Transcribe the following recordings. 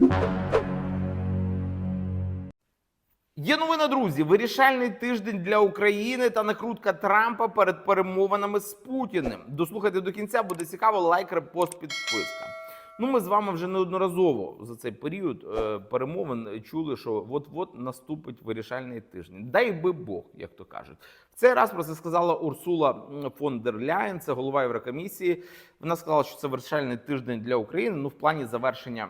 Є новина, друзі. Вирішальний тиждень для України та накрутка Трампа перед перемовинами з Путіним. Дослухайте до кінця, буде цікаво. Лайк, репост, підписка. Ну, ми з вами вже неодноразово за цей період е, перемовин чули, що от-от наступить вирішальний тиждень. Дай би Бог, як то кажуть. В цей раз про це сказала Урсула фон дер Ляєн, це голова Єврокомісії. Вона сказала, що це вирішальний тиждень для України. Ну, в плані завершення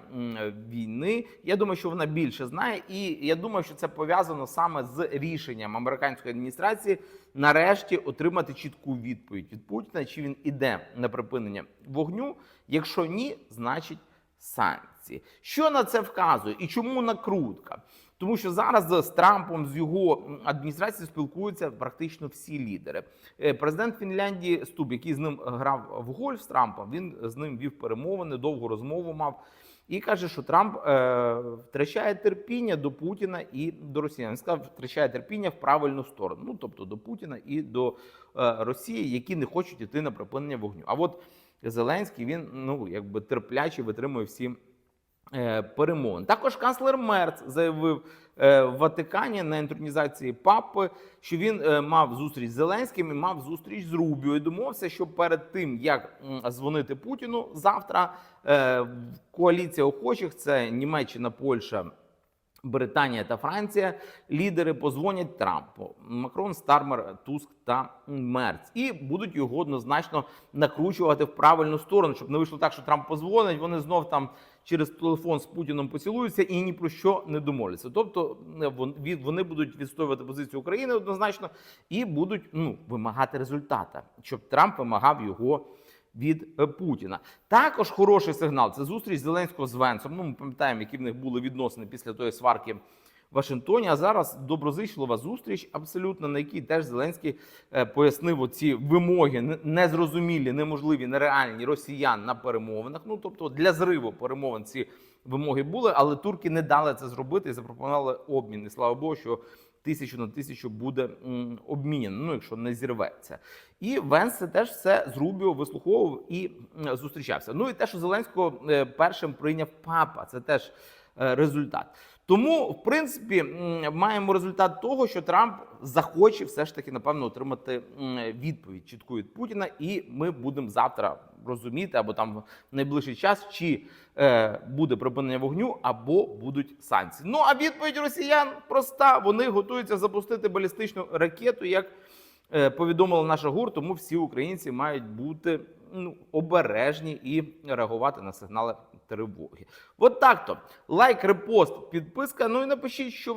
війни. Я думаю, що вона більше знає, і я думаю, що це пов'язано саме з рішенням американської адміністрації нарешті отримати чітку відповідь від Путіна, чи він іде на припинення вогню. Якщо ні, значить санкції. Що на це вказує і чому накрутка? Тому що зараз з Трампом з його адміністрацією спілкуються практично всі лідери. Е, Президент Фінляндії Стуб, який з ним грав в гольф з Трампом, він з ним вів перемовини, довгу розмову мав. І каже, що Трамп е, втрачає терпіння до Путіна і до Росії. Він сказав, втрачає терпіння в правильну сторону. Ну тобто до Путіна і до е, Росії, які не хочуть іти на припинення вогню. А от Зеленський він ну якби терпляче витримує всі перемовин. Також канцлер Мерц заявив е, в Ватикані на інтронізації папи, що він е, мав зустріч з Зеленським і мав зустріч з Рубіо. І домовився, що перед тим як дзвонити Путіну завтра е, коаліція охочих це Німеччина, Польща. Британія та Франція лідери позвонять Трампу Макрон, Стармер, Туск та Мерц і будуть його однозначно накручувати в правильну сторону, щоб не вийшло так, що Трамп позвонить. Вони знов там через телефон з Путіном поцілуються і ні про що не домовляться. Тобто е, вон- вони будуть відстоювати позицію України однозначно і будуть ну вимагати результата, щоб Трамп вимагав його від е, Путіна. Також хороший сигнал це зустріч Зеленського з Венсом. Ну, ми пам'ятаємо, які в них були відносини після тої сварки Вашингтоні. А зараз доброзичлива зустріч, абсолютно на якій теж Зеленський е, пояснив оці вимоги незрозумілі, неможливі, нереальні росіян на перемовинах. Ну тобто для зриву перемовин ці вимоги були, але турки не дали це зробити і запропонували обмін. І слава Богу, що тисячу на тисячу буде м, обміняно, ну якщо не зірветься. І Венс теж все з Рубіо вислуховував і зустрічався. Ну і те, що Зеленського е, першим прийняв папа, це теж е, результат. Тому, в принципі, маємо результат того, що Трамп захоче все ж таки, напевно, отримати відповідь чітку від Путіна, і ми будемо завтра розуміти або там в найближчий час, чи е, буде припинення вогню, або будуть санкції. Ну а відповідь росіян проста: вони готуються запустити балістичну ракету, як повідомила наша ГУР, тому всі українці мають бути ну, обережні і реагувати на сигнали тривоги. От так то лайк, репост, підписка. Ну і напишіть, що ви.